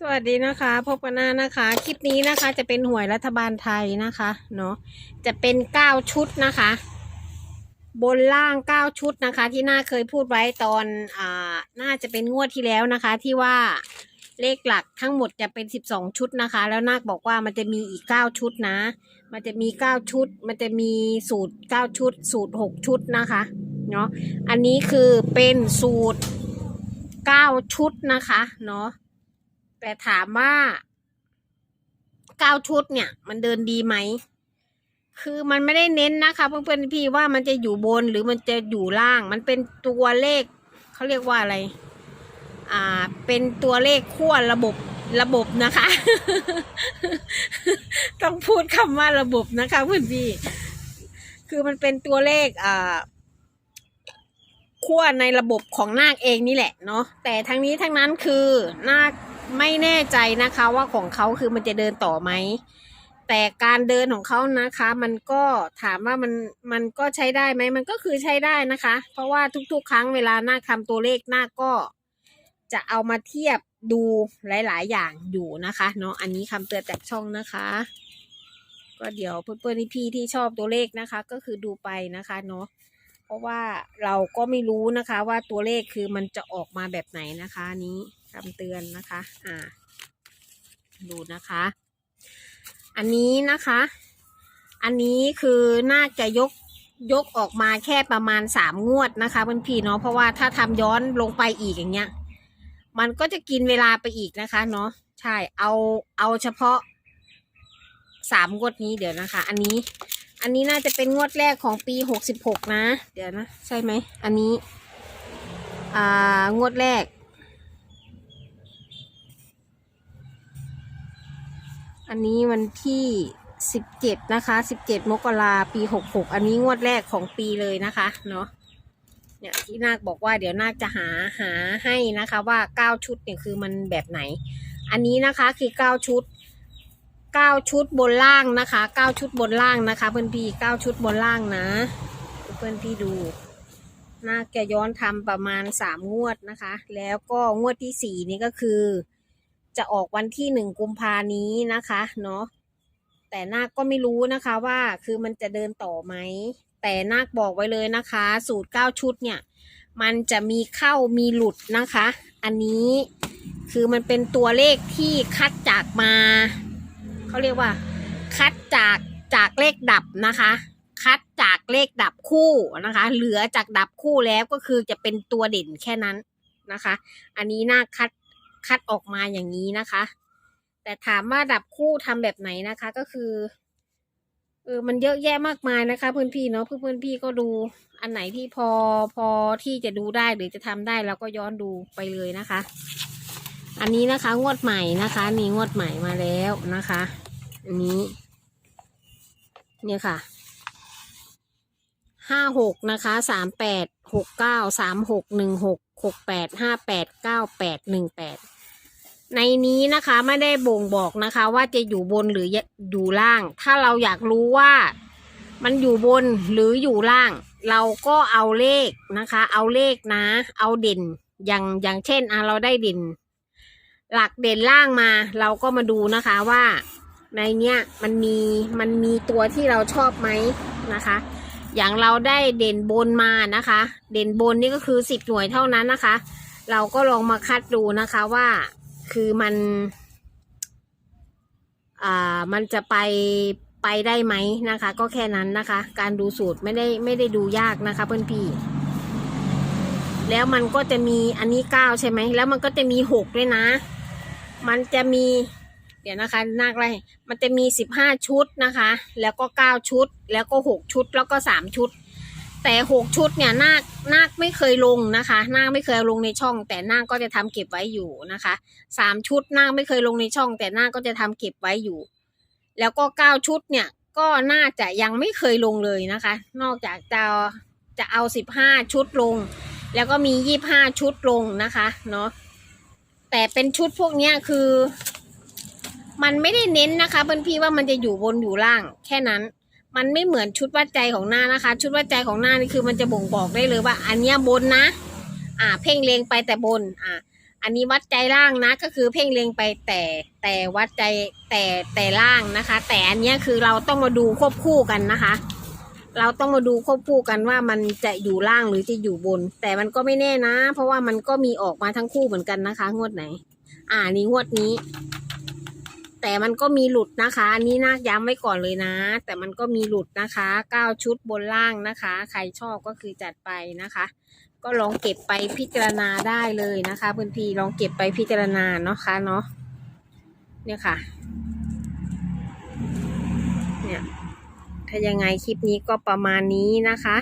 สวัสดีนะคะ พบกันหน้านะคะ คลิปนี้นะคะจะเป็นหวยรัฐบาลไทยนะคะเนาะจะเป็นเก้าชุดนะคะ บนล่างเก้าชุดนะคะ ที่น่าเคยพูดไว้ตอนอ่าน่าจะเป็นงวดที่แล้วนะคะ ที่ว่าเลขหลักทั้งหมดจะเป็นสิบสองชุดนะคะ แล้วนาคบอกว่ามันจะมีอีกเก้าชุดนะ มันจะมีเก้าชุด มันจะมีสูตรเก้าชุด สูตรหกชุดนะคะเนาะอันนี้คือเป็นสูตรเก้าชุดนะคะเนาะ แต่ถามว่าเก้าชุดเนี่ย มันเดินดีไหม คือมันไม่ได้เน้นนะคะ เพื่อนๆพี่ว่ามันจะอยู่บนหรือมันจะอยู่ล่าง มันเป็นตัวเลขเขาเรียกว่าอะไร อ่า เป็นตัวเลขขั้วระบบระบบนะคะ ต้องพูดคำว่าระบบนะคะเพื่อนพี่คือมันเป็นตัวเลขอ่าขั้วในระบบของนาคเองนี่แหละเนาะแต่ทั้งนี้ทั้งนั้นคือนาค ไม่แน่ใจนะคะว่าของเขาคือมันจะเดินต่อไหม แต่การเดินของเขานะคะ มันก็ถามว่ามันมันก็ใช้ได้ไหมมันก็คือใช้ได้นะคะ เพราะว่าทุกๆ ครั้งเวลาหน้าคทำตัวเลขหน้าก็จะเอามาเทียบดูหลาย ๆ อย่างอยู่นะคะเนาะอันนี้คำเตือนจากช่องนะคะ ก็เดี๋ยวเพื่อนๆพี่ที่ชอบตัวเลขนะคะ ก็คือดูไปนะคะเนาะเพราะว่าเราก็ไม่รู้นะคะว่าตัวเลขคือมันจะออกมาแบบไหนนะคะนี้ คำเตือนนะคะ อ่า ดูนะคะ อันนี้นะคะ อันนี้คือน่าจะยกยกออกมาแค่ประมาณสามงวดนะคะเพื่อนพี่เนาะเพราะว่าถ้าทำย้อนลงไปอีกอย่างเงี้ย มันก็จะกินเวลาไปอีกนะคะเนาะใช่เอาเอาเฉพาะสามงวดนี้เดี๋ยวนะคะ อันนี้อันนี้น่าจะเป็นงวดแรกของปีหกสิบหกนะ เดี๋ยวนะ ใช่ไหม อันนี้ อ่างวดแรก อันนี้วันที่สิบเจ็ดนะคะสิบเจ็ดมกราปีหกหกอันนี้งวดแรกของปีเลยนะคะเนาะเนี่ยที่นาคบอกว่าเดี๋ยวนาคจะหาหาให้นะคะว่าเก้าชุดเนี่ยคือมันแบบไหน อันนี้นะคะคือเก้าชุดเก้าชุดบนล่างนะคะเก้าชุดบนล่างนะคะ เพื่อนพี่เก้าชุดบนล่างนะ เพื่อนพี่ดูน่าจะย้อนทำประมาณสามงวดนะคะ แล้วก็งวดที่สี่นี่ก็คือ จะออกวันที่หนึ่งกุมภานี้นะคะเนาะแต่นาคก็ไม่รู้นะคะว่าคือมันจะเดินต่อไหม แต่นาคบอกไว้เลยนะคะ สูตรเก้าชุดเนี่ย มันจะมีเข้ามีหลุดนะคะ อันนี้คือมันเป็นตัวเลขที่คัดจากมาเขาเรียกว่า คัดจากจากเลขดับนะคะ คัดจากเลขดับคู่นะคะ เหลือจากดับคู่แล้วก็คือจะเป็นตัวเด่นแค่นั้นนะคะ อันนี้น่าคัด คัดออกมาอย่างนี้นะคะ แต่ถามว่าดับคู่ทำแบบไหนนะคะ ก็คือเออมันเยอะแยะมากมายนะคะ เพื่อนพี่เนาะเพื่อนเพื่อนพี่ก็ดูอันไหนที่พอพอที่จะดูได้หรือจะทำได้เราก็ย้อนดูไปเลยนะคะ อันนี้นะคะงวดใหม่นะคะ นี่งวดใหม่มาแล้วนะคะ อันนี้ เนี่ยค่ะห้าหกนะคะสามแปดหกเก้าสามหกหนึ่งหกหกแปดห้าแปดเก้าแปดหนึ่งแปด ในนี้นะคะไม่ได้บ่งบอกนะคะ ว่าจะอยู่บนหรืออยู่ล่าง ถ้าเราอยากรู้ว่ามันอยู่บนหรืออยู่ล่าง เราก็เอาเลขนะคะ เอาเลขนะ เอาเด่นอย่างอย่างเช่นอะเราได้เด่น หลักเด่นล่างมา เราก็มาดูนะคะว่า ในเนี้ยมันมีมันมีตัวที่เราชอบไหมนะคะ อย่างเราได้เด่นบนมานะคะ เด่นบนนี่ก็คือสิบหน่วยเท่านั้นนะคะ เราก็ลองมาคัดดูนะคะว่า คือมัน อ่า มันจะไปไปได้ไหมนะคะ ก็แค่นั้นนะคะ การดูสูตรไม่ได้ไม่ได้ดูยากนะคะ เพื่อนพี่ แล้วมันก็จะมีอันนี้เก้าใช่ไหม แล้วมันก็จะมีหกด้วยนะ มันจะมี เดี๋ยวนะคะนาคไรมันจะมีสิบห้าชุดนะคะ แล้วก็เก้าชุด แล้วก็หกชุด แล้วก็สามชุด แต่หกชุดเนี่ยนาคนาคไม่เคยลงนะคะนาคไม่เคยลงในช่อง แต่นาคก็จะทำเก็บไว้อยู่นะคะสามชุดนาคไม่เคยลงในช่อง แต่นาคก็จะทำเก็บไว้อยู่ แล้วก็เก้าชุดเนี่ยก็น่าจะยังไม่เคยลงเลยนะคะ นอกจากจะจะเอาสิบห้าชุดลง แล้วก็มียี่ห้าชุดลงนะคะเนาะแต่เป็นชุดพวกเนี้ยคือ มันไม่ได้เน้นนะคะเพื่อนพี่ว่ามันจะอยู่บนอยู่ล่างแค่นั้น มันไม่เหมือนชุดวัดใจของหน้านะคะ ชุดวัดใจของหน้านี่คือมันจะบ่งบอกได้เลยว่า อันเนี้ยบนนะ อ่า เพ่งเลงไปแต่บน อ่า อันนี้วัดใจล่างนะ ก็คือเพ่งเลงไปแต่แต่วัดใจแต่แต่ล่างนะคะ แต่อันเนี้ยคือเราต้องมาดูควบคู่กันนะคะ เราต้องมาดูควบคู่กันว่ามันจะอยู่ล่างหรือจะอยู่บน แต่มันก็ไม่แน่นะ เพราะว่ามันก็มีออกมาทั้งคู่เหมือนกันนะคะ งวดไหน อ่านี่งวดนี้ แต่มันก็มีหลุดนะคะ อันนี้นาคย้ำไว้ก่อนเลยนะ แต่มันก็มีหลุดนะคะเก้าชุดบนล่างนะคะ ใครชอบก็คือจัดไปนะคะ ก็ลองเก็บไปพิจารณาได้เลยนะคะเพื่อนพี่ลองเก็บไปพิจารณาเนาะคะเนาะเนี่ยค่ะ เนี่ยถ้ายังไงคลิปนี้ก็ประมาณนี้นะคะ